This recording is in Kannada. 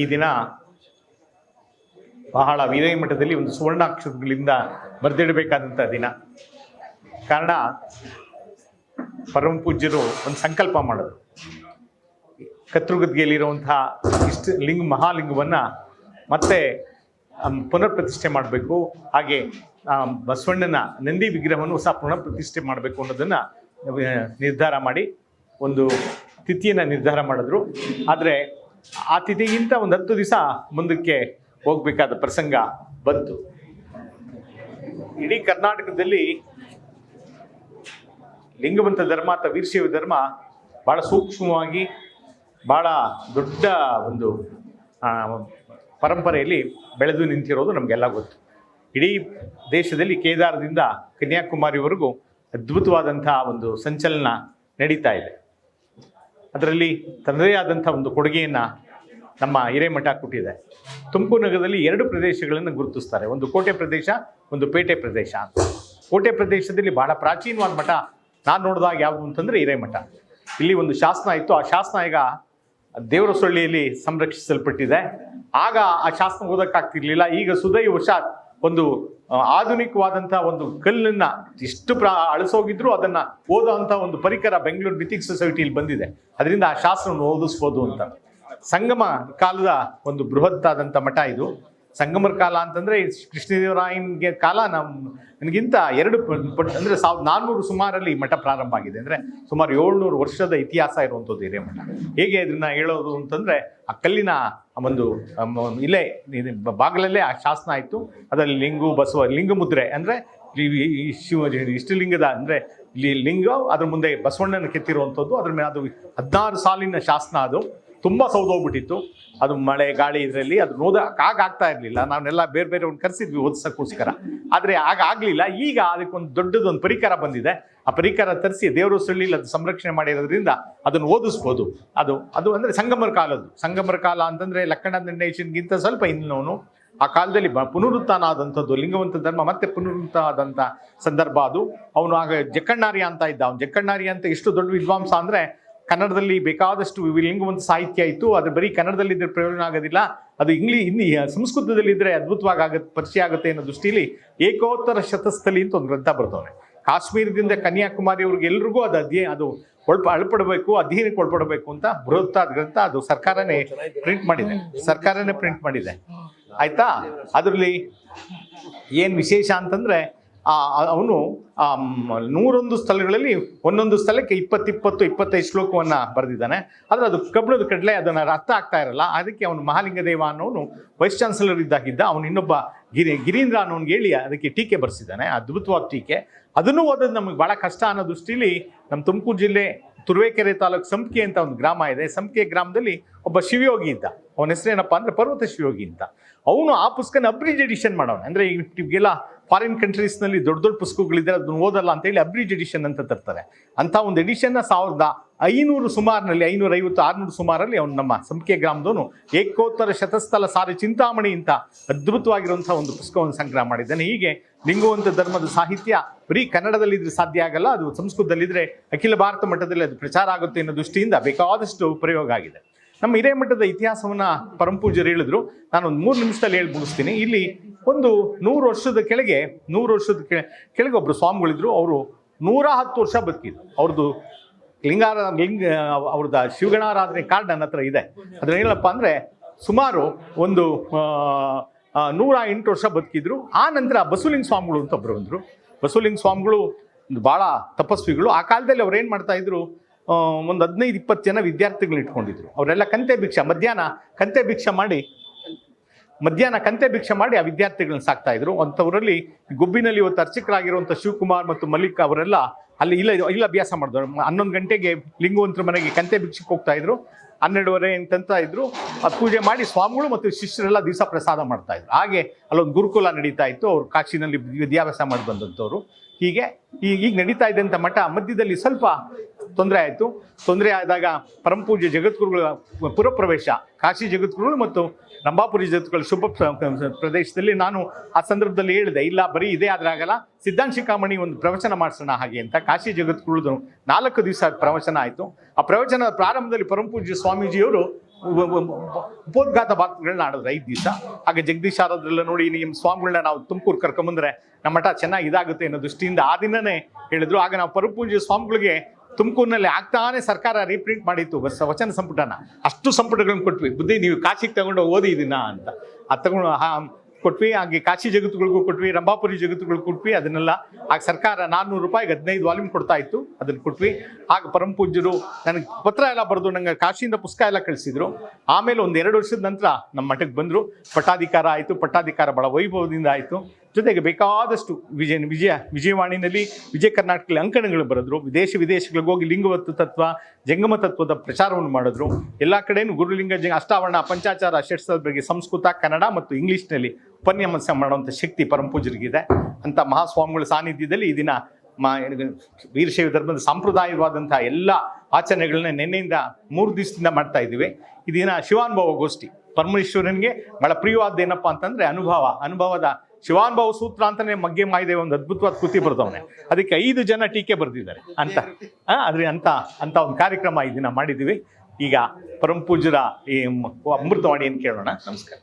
ಈ ದಿನ ಬಹಳ ವೀರೈ ಮಠದಲ್ಲಿ ಒಂದು ಸುವರ್ಣಾಕ್ಷರಗಳಿಂದ ಬರೆದಿಡಬೇಕಾದಂಥ ದಿನ. ಕಾರಣ, ಪರಮ ಪೂಜ್ಯರು ಒಂದು ಸಂಕಲ್ಪ ಮಾಡೋದು. ಕತ್ರುಗದ್ಗೆಯಲ್ಲಿರುವಂತಹ ಇಷ್ಟ ಲಿಂಗ, ಮಹಾಲಿಂಗವನ್ನು ಮತ್ತೆ ಪುನರ್ಪ್ರತಿಷ್ಠೆ ಪುನರ್ ಪ್ರತಿಷ್ಠೆ ಮಾಡಬೇಕು. ಹಾಗೆ ಬಸವಣ್ಣನ ನಂದಿ ವಿಗ್ರಹವನ್ನು ಸಹ ಪುನರ್ ಪ್ರತಿಷ್ಠೆ ಮಾಡಬೇಕು ಅನ್ನೋದನ್ನು ನಿರ್ಧಾರ ಮಾಡಿ, ಒಂದು ತಿಥಿಯನ್ನು ನಿರ್ಧಾರ ಮಾಡಿದ್ರು. ಆದರೆ ಆ ತಿಥಿಗಿಂತ ಒಂದು ಹತ್ತು ದಿವಸ ಮುಂದಕ್ಕೆ ಹೋಗಬೇಕಾದ ಪ್ರಸಂಗ ಬಂತು. ಇಡೀ ಕರ್ನಾಟಕದಲ್ಲಿ ಲಿಂಗವಂತ ಧರ್ಮ ಅಥವಾ ವೀರಶೈವ ಧರ್ಮ ಭಾಳ ಸೂಕ್ಷ್ಮವಾಗಿ ಭಾಳ ದೊಡ್ಡ ಒಂದು ಪರಂಪರೆಯಲ್ಲಿ ಬೆಳೆದು ನಿಂತಿರೋದು ನಮಗೆಲ್ಲ ಗೊತ್ತು. ಇಡೀ ದೇಶದಲ್ಲಿ ಕೇದಾರದಿಂದ ಕನ್ಯಾಕುಮಾರಿವರೆಗೂ ಅದ್ಭುತವಾದಂತಹ ಒಂದು ಸಂಚಲನ ನಡೀತಾ ಇದೆ. ಅದರಲ್ಲಿ ತನ್ನದೇ ಆದಂಥ ಒಂದು ಕೊಡುಗೆಯನ್ನು ನಮ್ಮ ಹಿರೇಮಠ ಕೊಟ್ಟಿದೆ. ತುಮಕೂರು ನಗರದಲ್ಲಿ ಎರಡು ಪ್ರದೇಶಗಳನ್ನು ಗುರುತಿಸ್ತಾರೆ. ಒಂದು ಕೋಟೆ ಪ್ರದೇಶ, ಒಂದು ಪೇಟೆ ಪ್ರದೇಶ ಅಂತ. ಕೋಟೆ ಪ್ರದೇಶದಲ್ಲಿ ಬಹಳ ಪ್ರಾಚೀನವಾದ ಮಠ ನಾನು ನೋಡಿದಾಗ ಯಾವುದು ಅಂತಂದರೆ ಹಿರೇಮಠ. ಇಲ್ಲಿ ಒಂದು ಶಾಸನ ಇತ್ತು. ಆ ಶಾಸನ ಈಗ ದೇವರ ಸೊಳ್ಳಿಯಲ್ಲಿ ಸಂರಕ್ಷಿಸಲ್ಪಟ್ಟಿದೆ. ಆಗ ಆ ಶಾಸನ ಓದೋಕ್ಕಾಗ್ತಿರ್ಲಿಲ್ಲ. ಈಗ ಸುದೈವಶಾತ್ ಒಂದು ಆ, ಆಧುನಿಕವಾದಂಥ ಒಂದು ಕಲ್ಲನ್ನ ಎಷ್ಟು ಪ್ರ ಅಳಿಸೋಗಿದ್ರು ಅದನ್ನ ಓದೋ ಒಂದು ಪರಿಕರ ಬೆಂಗಳೂರು ಮಿಥಿಕ್ ಸೊಸೈಟಿಯಲ್ಲಿ ಬಂದಿದೆ. ಅದರಿಂದ ಆ ಶಾಸ್ತ್ರವನ್ನು ಓದಿಸ್ಬೋದು ಅಂತ. ಸಂಗಮ ಕಾಲದ ಒಂದು ಬೃಹತ್ತಾದಂಥ ಮಠ ಇದು. ಸಂಗಮರ ಕಾಲ ಅಂತಂದ್ರೆ ಕೃಷ್ಣದೇವರಾಯನ್ಗೆ ಕಾಲ ನಮ್ಮ ನನಗಿಂತ ಎರಡು ಪಟ್ ಅಂದ್ರೆ ಸಾವಿರದ ನಾನ್ನೂರು ಸುಮಾರಲ್ಲಿ ಮಠ ಪ್ರಾರಂಭ ಆಗಿದೆ. ಅಂದ್ರೆ ಸುಮಾರು ಏಳ್ನೂರು ವರ್ಷದ ಇತಿಹಾಸ ಇರುವಂಥದ್ದು ಹಿರೇಮಠ. ಹೇಗೆ ಇದನ್ನ ಹೇಳೋದು ಅಂತಂದ್ರೆ ಆ ಕಲ್ಲಿನ ಒಂದು ಇಲ್ಲೇ ಬಾಗಿಲಲ್ಲೇ ಆ ಶಾಸನ ಆಯಿತು. ಅದರಲ್ಲಿ ಲಿಂಗು, ಬಸವ, ಲಿಂಗ ಮುದ್ರೆ ಅಂದರೆ ಶಿವ ಇಷ್ಟಲಿಂಗದ ಅಂದ್ರೆ ಲಿಂಗ, ಅದ್ರ ಮುಂದೆ ಬಸವಣ್ಣನ ಕೆತ್ತಿರುವಂಥದ್ದು, ಅದ್ರ ಮೇಲೆ ಅದು ಹದಿನಾರು ಸಾಲಿನ ಶಾಸನ ಅದು. ತುಂಬ ಸೌದೋಗ್ಬಿಟ್ಟಿತ್ತು. ಅದು ಮಳೆ, ಗಾಳಿ ಇದರಲ್ಲಿ ಅದು ಓದಕ್ಕೆ ಆಗ ಆಗ್ತಾ ಇರಲಿಲ್ಲ. ನಾವೆಲ್ಲ ಬೇರೆ ಬೇರೆ ಒಂದು ಕರೆಸಿದ್ವಿ ಓದಿಸೋಕ್ಕೋಸ್ಕರ. ಆದರೆ ಆಗ ಆಗಲಿಲ್ಲ. ಈಗ ಅದಕ್ಕೊಂದು ದೊಡ್ಡದೊಂದು ಪರಿಕರ ಬಂದಿದೆ. ಆ ಪರಿಕರ ತರಿಸಿ ದೇವರು ಸುಳ್ಳಿಲ್ಲ, ಅದು ಸಂರಕ್ಷಣೆ ಮಾಡಿರೋದ್ರಿಂದ ಅದನ್ನು ಓದಿಸ್ಬೋದು. ಅದು ಅದು ಅಂದರೆ ಸಂಗಮರ ಕಾಲದ್ದು. ಸಂಗಮರ ಕಾಲ ಅಂತಂದರೆ ಲಕ್ಕಣ ನೇಷನ್ಗಿಂತ ಸ್ವಲ್ಪ ಇನ್ನೋನು ಆ ಕಾಲದಲ್ಲಿ ಬ ಪುನರುತ್ಥಾನ ಆದಂಥದ್ದು ಲಿಂಗವಂತ ಧರ್ಮ ಮತ್ತೆ ಪುನರುತ್ಥಾನ ಆದಂಥ ಸಂದರ್ಭ ಅದು. ಅವನು ಆಗ ಜಕ್ಕಣ್ಣಾರಿ ಅಂತ ಇದ್ದ. ಅವನು ಜಕ್ಕಣ್ಣಾರಿ ಅಂತ ಎಷ್ಟು ದೊಡ್ಡ ವಿದ್ವಾಂಸ ಅಂದರೆ ಕನ್ನಡದಲ್ಲಿ ಬೇಕಾದಷ್ಟು ಲಿಂಗವಂತ ಸಾಹಿತ್ಯ ಇತ್ತು. ಅದು ಬರೀ ಕನ್ನಡದಲ್ಲಿದ್ದರೆ ಪ್ರಯೋಜನ ಆಗೋದಿಲ್ಲ. ಅದು ಇಂಗ್ಲಿ ಹಿಂದಿ ಸಂಸ್ಕೃತದಲ್ಲಿದ್ದರೆ ಅದ್ಭುತವಾಗಿ ಆಗ ಪರಿಚಯ ಆಗುತ್ತೆ ಅನ್ನೋ ದೃಷ್ಟಿಯಲ್ಲಿ ಏಕೋತ್ತರ ಶತಸ್ಥಲಿ ಅಂತ ಒಂದು ಗ್ರಂಥ ಬರ್ತವ್ರೆ ಕಾಶ್ಮೀರದಿಂದ ಕನ್ಯಾಕುಮಾರಿ ಅವ್ರಿಗೆ ಎಲ್ರಿಗೂ ಅದು ಅಧ್ಯಯನ, ಅದು ಒಳ್ಪ, ಅಳ್ಪಡಬೇಕು, ಅಧ್ಯಯನಕ್ಕೆ ಒಳ್ಪಡಬೇಕು ಅಂತ ಬೃಹತ್ತಾದ ಗ್ರಂಥ ಅದು ಸರ್ಕಾರನೇ ಪ್ರಿಂಟ್ ಮಾಡಿದೆ. ಸರ್ಕಾರನೇ ಪ್ರಿಂಟ್ ಮಾಡಿದೆ. ಆಯ್ತಾ? ಅದರಲ್ಲಿ ಏನು ವಿಶೇಷ ಅಂತಂದ್ರೆ ಅವನು ನೂರೊಂದು ಸ್ಥಳಗಳಲ್ಲಿ ಒಂದೊಂದು ಸ್ಥಳಕ್ಕೆ ಇಪ್ಪತ್ತಿಪ್ಪತ್ತು, ಇಪ್ಪತ್ತೈದು ಶ್ಲೋಕವನ್ನ ಬರೆದಿದ್ದಾನೆ. ಆದರೆ ಅದು ಕಬ್ಬಿಣದ ಕಡಲೆ, ಅದನ್ನ ಅರ್ಥ ಆಗ್ತಾ ಇರಲ್ಲ. ಅದಕ್ಕೆ ಅವನು ಮಹಾಲಿಂಗ ದೇವ ಅನ್ನೋನು ವೈಸ್ ಚಾನ್ಸಲರ್ ಇದ್ದಾಗಿದ್ದ ಅವನು ಇನ್ನೊಬ್ಬ ಗಿರಿ, ಗಿರೀಂದ್ರ ಅನ್ನೋನ್ಗೆ ಹೇಳಿ ಅದಕ್ಕೆ ಟೀಕೆ ಬರೆಸಿದ್ದಾನೆ. ಅದ್ಭುತವಾದ ಟೀಕೆ. ಅದನ್ನು ಓದೋದು ನಮಗೆ ಬಹಳ ಕಷ್ಟ ಅನ್ನೋ ದೃಷ್ಟಿಲಿ ನಮ್ಮ ತುಮಕೂರು ಜಿಲ್ಲೆ ತುರುವೇಕೆರೆ ತಾಲೂಕು ಸಂಪ್ಕೆ ಅಂತ ಒಂದು ಗ್ರಾಮ ಇದೆ. ಸಂಪ್ಕೆ ಗ್ರಾಮದಲ್ಲಿ ಒಬ್ಬ ಶಿವಯೋಗಿ ಇದ್ದ. ಅವನ ಹೆಸರೇನಪ್ಪ ಅಂದ್ರೆ ಪರ್ವತ ಶಿವಯೋಗಿ ಅಂತ. ಅವನು ಆ ಪುಸ್ತಕನ ಅಬ್ರಿಜ್ ಎಡಿಷನ್ ಮಾಡೋನು ಅಂದ್ರೆ ಈಗೆಲ್ಲ ಫಾರಿನ್ ಕಂಟ್ರೀಸ್ನಲ್ಲಿ ದೊಡ್ಡ ದೊಡ್ಡ ಪುಸ್ತಕಗಳಿದ್ರೆ ಅದನ್ನ ಓದಲ್ಲ ಅಂತೇಳಿ ಅಬ್ರಿಜ್ ಎಡಿಷನ್ ಅಂತ ತರ್ತಾರೆ. ಅಂತ ಒಂದು ಎಡಿಷನ್ನ ಸಾವಿರದ ಐನೂರು ಸುಮಾರಿನಲ್ಲಿ ಐನೂರ ಐವತ್ತು ಆರುನೂರು ಸುಮಾರಲ್ಲಿ ಅವನು ನಮ್ಮ ಸಂಖ್ಯೆ ಗ್ರಾಮದವನು ಏಕೋತ್ತರ ಶತಸ್ಥಲ ಸಾರಿ ಚಿಂತಾಮಣಿ ಅಂತ ಅದ್ಭುತವಾಗಿರುವಂಥ ಒಂದು ಪುಸ್ತಕವನ್ನು ಸಂಗ್ರಹ ಮಾಡಿದ್ದಾನೆ. ಹೀಗೆ ಲಿಂಗುವಂತ ಧರ್ಮದ ಸಾಹಿತ್ಯ ಬರೀ ಕನ್ನಡದಲ್ಲಿದ್ರೆ ಸಾಧ್ಯ ಆಗಲ್ಲ, ಅದು ಸಂಸ್ಕೃತದಲ್ಲಿದ್ದರೆ ಅಖಿಲ ಭಾರತ ಮಟ್ಟದಲ್ಲಿ ಅದು ಪ್ರಚಾರ ಆಗುತ್ತೆ ಅನ್ನೋ ದೃಷ್ಟಿಯಿಂದ ಬೇಕಾದಷ್ಟು ಪ್ರಯೋಗ ಆಗಿದೆ. ನಮ್ಮ ಹಿರೇಮಠದ ಇತಿಹಾಸವನ್ನ ಪರಂಪೂಜರು ಹೇಳಿದ್ರು. ನಾನು ಒಂದು ಮೂರು ನಿಮಿಷದಲ್ಲಿ ಹೇಳಿ ಮುಗಿಸ್ತೀನಿ. ಇಲ್ಲಿ ಒಂದು ನೂರು ವರ್ಷದ ಕೆಳಗೆ, ನೂರು ವರ್ಷದ ಕೆಳ, ಕೆಳಗೆ ಒಬ್ಬರು ಸ್ವಾಮಿಗಳಿದ್ರು. ಅವರು ನೂರ ಹತ್ತು ವರ್ಷ ಬದುಕಿದ್ರು. ಅವ್ರದ್ದು ಲಿಂಗಾರ, ಲಿಂಗ, ಅವ್ರದ ಶಿವಗಣಾರಾಧನೆ ಕಾರ್ಡ್ ನನ್ನ ಹತ್ರ ಇದೆ. ಅದ್ರ ಏನಪ್ಪ ಅಂದರೆ ಸುಮಾರು ಒಂದು ನೂರ ಎಂಟು ವರ್ಷ ಬದುಕಿದ್ರು. ಆ ನಂತರ ಬಸವಲಿಂಗ ಸ್ವಾಮಿಗಳು ಅಂತ ಒಬ್ಬರು ಬಂದರು. ಬಸವಲಿಂಗ ಸ್ವಾಮಿಗಳು ಭಾಳ ತಪಸ್ವಿಗಳು. ಆ ಕಾಲದಲ್ಲಿ ಅವ್ರು ಏನು ಮಾಡ್ತಾಯಿದ್ರು ಒಂದು ಹದಿನೈದು, ಇಪ್ಪತ್ತು ಜನ ವಿದ್ಯಾರ್ಥಿಗಳು ಇಟ್ಕೊಂಡಿದ್ರು. ಅವರೆಲ್ಲ ಕಂತೆ ಭಿಕ್ಷೆ, ಮಧ್ಯಾಹ್ನ ಕಂತೆ ಭಿಕ್ಷೆ ಮಾಡಿ ಮಧ್ಯಾಹ್ನ ಕಂತೆ ಭಿಕ್ಷೆ ಮಾಡಿ ಆ ವಿದ್ಯಾರ್ಥಿಗಳನ್ನ ಸಾಕ್ತಾ ಇದ್ರು. ಅಂಥವರಲ್ಲಿ ಗುಬ್ಬಿನಲ್ಲಿ ಇವತ್ತು ಅರ್ಚಕರಾಗಿರುವಂಥ ಶಿವಕುಮಾರ್ ಮತ್ತು ಮಲ್ಲಿಕ್ ಅವರೆಲ್ಲ ಅಲ್ಲಿ ಇಲ್ಲ ಇಲ್ಲ ಅಭ್ಯಾಸ ಮಾಡಿದ್ರು. ಹನ್ನೊಂದು ಗಂಟೆಗೆ ಲಿಂಗವಂತರ ಮನೆಗೆ ಕಂತೆ ಭಿಕ್ಷಕ್ಕೆ ಹೋಗ್ತಾ ಇದ್ರು. ಹನ್ನೆರಡುವರೆ ಅಂತ ಇದ್ರು. ಅದು ಪೂಜೆ ಮಾಡಿ ಸ್ವಾಮಿಗಳು ಮತ್ತು ಶಿಷ್ಯರೆಲ್ಲ ದಿವಸ ಪ್ರಸಾದ ಮಾಡ್ತಾ ಇದ್ರು. ಹಾಗೆ ಅಲ್ಲೊಂದು ಗುರುಕುಲ ನಡೀತಾ ಇತ್ತು. ಅವರು ಕಾಶಿನಲ್ಲಿ ವಿದ್ಯಾಭ್ಯಾಸ ಮಾಡಿ ಬಂದಂಥವ್ರು. ಹೀಗೆ ಈಗ ನಡೀತಾ ಇದ್ದಂಥ ಮಠ ಮಧ್ಯದಲ್ಲಿ ಸ್ವಲ್ಪ ತೊಂದರೆ ಆಯಿತು. ತೊಂದರೆ ಆದಾಗ ಪರಮಪೂಜ್ಯ ಜಗದ್ಗುರುಗಳ ಪುರಪ್ರವೇಶ, ಕಾಶಿ ಜಗದ್ಗುರುಗಳು ಮತ್ತು ರಂಭಾಪುರಿ ಜಗದ್ಗುರುಗಳ ಶುಭ ಪ್ರ- ಪ್ರದೇಶದಲ್ಲಿ ನಾನು ಆ ಸಂದರ್ಭದಲ್ಲಿ ಹೇಳಿದೆ. ಇಲ್ಲ, ಬರೀ ಇದೇ ಆದರೆ ಆಗಲ್ಲ. ಸಿದ್ಧಾಂತ ಶಿಖಾಮಣಿ ಒಂದು ಪ್ರವಚನ ಮಾಡಿಸೋಣ ಹಾಗೆ ಅಂತ ಕಾಶಿ ಜಗದ್ಗುರುದು ನಾಲ್ಕು ದಿವಸ ಪ್ರವಚನ ಆಯಿತು. ಆ ಪ್ರವಚನದ ಪ್ರಾರಂಭದಲ್ಲಿ ಪರಮಪೂಜ್ಯ ಸ್ವಾಮೀಜಿಯವರು ಉಪೋದ್ಘಾತ ಭಾಗಗಳನ್ನ ಆಡಿದ್ರು ಐದು ದಿವಸ. ಹಾಗೆ ಜಗದೀಶ್ ಆರಾದ್ರೆಲ್ಲ ನೋಡಿ ನಿಮ್ಮ ಸ್ವಾಮಿಗಳನ್ನ ನಾವು ತುಮಕೂರು ಕರ್ಕೊಂಬಂದ್ರೆ ನಮ್ಮ ಮಠ ಚೆನ್ನಾಗಿ ಇದಾಗುತ್ತೆ ಅನ್ನೋ ದೃಷ್ಟಿಯಿಂದ ಆ ದಿನನೇ ಹೇಳಿದ್ರು. ಆಗ ನಾವು ಪರಪೂಜ್ಯ ಸ್ವಾಮಿಗಳಿಗೆ ತುಮಕೂರಿನಲ್ಲಿ ಆಗ್ತಾನೆ ಸರ್ಕಾರ ರೀಪ್ರಿಂಟ್ ಮಾಡಿತ್ತು ಬಸ್ ವಚನ ಸಂಪುಟನ. ಅಷ್ಟು ಸಂಪುಟಗಳನ್ನು ಕೊಟ್ವಿ. ಬುದ್ಧಿ, ನೀವು ಕಾಶಿಗೆ ತಗೊಂಡು ಓದಿ ಇದನ್ನ ಅಂತ. ಅದು ತಗೊಂಡು ಕೊಟ್ವಿ. ಹಾಗೆ ಕಾಶಿ ಜಗತ್ತುಗಳಿಗೂ ಕೊಟ್ವಿ, ರಂಭಾಪುರಿ ಜಗತ್ತುಗಳಿಗೆ ಕೊಟ್ವಿ. ಅದನ್ನೆಲ್ಲ ಆಗ ಸರ್ಕಾರ ನಾನ್ನೂರು ರೂಪಾಯಿಗೆ ಹದಿನೈದು ವಾಲ್ಯೂಮ್ ಕೊಡ್ತಾ ಇತ್ತು. ಅದನ್ನು ಕೊಟ್ವಿ. ಆಗ ಪರಮ ಪೂಜ್ಯರು ನನಗೆ ಪತ್ರ ಎಲ್ಲ ಬರೆದು ನಂಗೆ ಕಾಶಿಯಿಂದ ಪುಸ್ತಕ ಎಲ್ಲ ಕಳಿಸಿದ್ರು. ಆಮೇಲೆ ಒಂದು ಎರಡು ವರ್ಷದ ನಂತರ ನಮ್ಮ ಮಠಕ್ಕೆ ಬಂದರು. ಪಟ್ಟಾಧಿಕಾರ ಆಯಿತು. ಪಟ್ಟಾಧಿಕಾರ ಬಹಳ ವೈಭವದಿಂದ ಆಯಿತು. ಜೊತೆಗೆ ಬೇಕಾದಷ್ಟು ವಿಜಯ ವಿಜಯ, ವಿಜಯವಾಣಿನಲ್ಲಿ ವಿಜಯ ಕರ್ನಾಟಕದಲ್ಲಿ ಅಂಕಣಗಳು ಬರೆದ್ರು, ವಿದೇಶ ವಿದೇಶಗಳಿಗೆ ಹೋಗಿ ಲಿಂಗವತ್ತು ತತ್ವ, ಜಂಗಮ ತತ್ವದ ಪ್ರಚಾರವನ್ನು ಮಾಡಿದ್ರು. ಎಲ್ಲ ಕಡೆಯೂ ಗುರುಲಿಂಗ, ಜ, ಅಷ್ಟಾವರಣ, ಪಂಚಾಚಾರ ಷಟ್ಸದ ಬಗ್ಗೆ ಸಂಸ್ಕೃತ, ಕನ್ನಡ ಮತ್ತು ಇಂಗ್ಲೀಷ್ನಲ್ಲಿ ಉಪನ್ಯಾಸ ಮಾಡುವಂಥ ಶಕ್ತಿ ಪರಂಪೂಜರಿಗಿದೆ ಅಂತ ಮಹಾಸ್ವಾಮಿಗಳ ಸಾನ್ನಿಧ್ಯದಲ್ಲಿ ಈ ದಿನ ಮಾ ವೀರಶೈವ ಧರ್ಮದ ಸಾಂಪ್ರದಾಯವಾದಂಥ ಎಲ್ಲ ಆಚರಣೆಗಳನ್ನ ನಿನ್ನೆಯಿಂದ ಮೂರು ದಿವಸದಿಂದ ಮಾಡ್ತಾ ಇದ್ದೀವಿ. ಈ ದಿನ ಶಿವಾನುಭವ ಗೋಷ್ಠಿ. ಪರಮೇಶ್ವರನಿಗೆ ಬಹಳ ಪ್ರಿಯವಾದ ಏನಪ್ಪ ಅಂತಂದರೆ ಅನುಭವ, ಅನುಭವದ ಶಿವಾನುಭವ ಸೂತ್ರ ಅಂತಾನೆ ಮಗ್ಗೆ ಮಾಯಿದೆ ಒಂದು ಅದ್ಭುತವಾದ ಕೃತಿ ಬರ್ದವನೆ. ಅದಕ್ಕೆ ಐದು ಜನ ಟೀಕೆ ಬರೆದಿದ್ದಾರೆ. ಅಂತ. ಆ, ಆದ್ರೆ ಅಂತ ಅಂತ ಒಂದು ಕಾರ್ಯಕ್ರಮ ಈ ದಿನ ಈಗ ಪರಮ ಪೂಜ್ಯರ ಈ ಅಮೃತವಾಣಿ ಅಮೃತವಾಣಿಯನ್ನು ಕೇಳೋಣ. ನಮಸ್ಕಾರ.